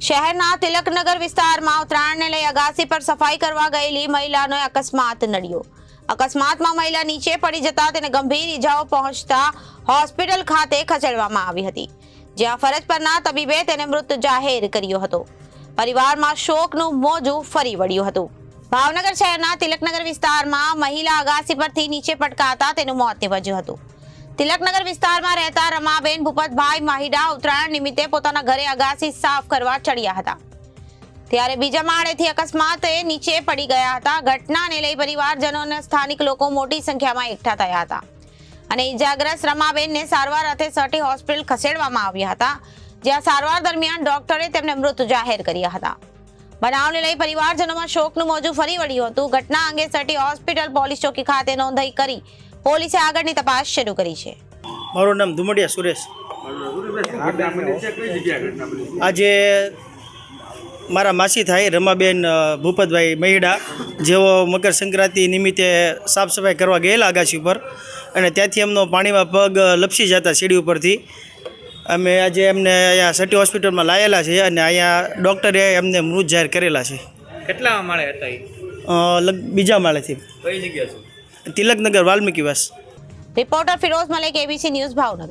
શહેરના તિલકનગર વિસ્તારમાં ઉત્તરાયણને લઈ અગાસી પર સફાઈ કરવા ગયેલી મહિલાનો અકસ્માત નડ્યો. અકસ્માતમાં મહિલા નીચે પડી જતા તેને ગંભીર ઈજાઓ પહોંચતા હોસ્પિટલ ખાતે ખસેડવામાં આવી હતી. જ્યાં ફરજ પરના તબીબે તેને મૃત જાહેર કર્યો હતો. પરિવારમાં શોકનું મોજું ફરી વળ્યું હતું. ભાવનગર શહેરના તિલકનગર વિસ્તારમાં મહિલા અગાસી પરથી નીચે પટકાતા તેનું મોત નિપજ્યું હતું. તિલકનગર વિસ્તારમાં રહેતા રમાબેન ભૂપતભાઈ માહિડા ઉત્તરાયણ નિમિત્તે પોતાના ઘરે અગાસી સાફ કરવા ચડ્યા હતા. ત્યારે બીજા માળેથી અકસ્માતે નીચે પડી ગયા હતા. ઘટનાને લઈ પરિવારજનો અને સ્થાનિક લોકો મોટી સંખ્યામાં એકઠા થયા હતા. અને ઇજાગ્રસ્ત રમાબેનને સારવાર અર્થે સટી હોસ્પિટલ ખસેડવામાં આવ્યા હતા, જ્યાં સારવાર દરમિયાન ડોક્ટરે તેમને મૃત જાહેર કર્યા હતા. બનાવને લઈ પરિવારજનોમાં શોકનું મોજું ફરી વળ્યું હતું. ઘટના અંગે સટી હોસ્પિટલ પોલીસ ચોકી ખાતે નોંધાઈ કરી પોલીસે આગળની તપાસ શરૂ કરી છે. મારું નામ ધુમડિયા સુરેશ. આજે મારા માસી થાય રમાબેન ભૂપતભાઈ મહિડા જેઓ મકર સંક્રાંતિ નિમિત્તે સાફ સફાઈ કરવા ગયેલા આગાશી ઉપર અને ત્યાંથી એમનો પાણીમાં પગ લપસી જતા સીડી ઉપરથી. અમે આજે એમને અહીંયા સટી હોસ્પિટલમાં લાયેલા છે અને અહીંયા ડૉક્ટરે એમને મૃત જાહેર કરેલા છે. કેટલા માળે હતા લગ બીજા માળેથી. કઈ જગ્યા છે? Tilaknagar Valmiki Valmikivas reporter Firoz Malik ABC news Bhavnagar.